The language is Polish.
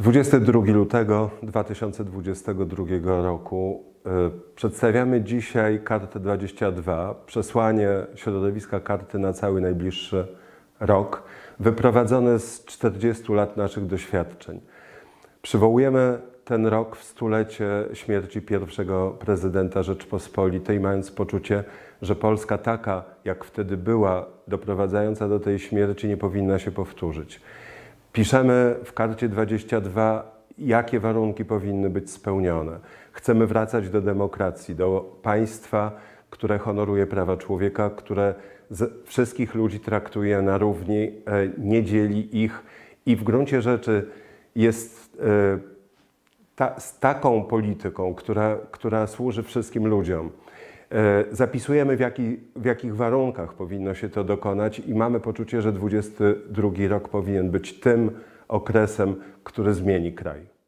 22 lutego 2022 roku y, przedstawiamy dzisiaj kartę 22, przesłanie środowiska karty na cały najbliższy rok, wyprowadzone z 40 lat naszych doświadczeń. Przywołujemy ten rok w stulecie śmierci pierwszego prezydenta Rzeczpospolitej, mając poczucie, że Polska taka, jak wtedy była, doprowadzająca do tej śmierci, nie powinna się powtórzyć. Piszemy w karcie 22, jakie warunki powinny być spełnione. Chcemy wracać do demokracji, do państwa, które honoruje prawa człowieka, które wszystkich ludzi traktuje na równi, e, nie dzieli ich i w gruncie rzeczy jest e, ta, z taką polityką, która, która służy wszystkim ludziom. E, Zapisujemy, w, jaki, w jakich warunkach powinno się to dokonać, i mamy poczucie, że 22 rok powinien być tym okresem, który zmieni kraj.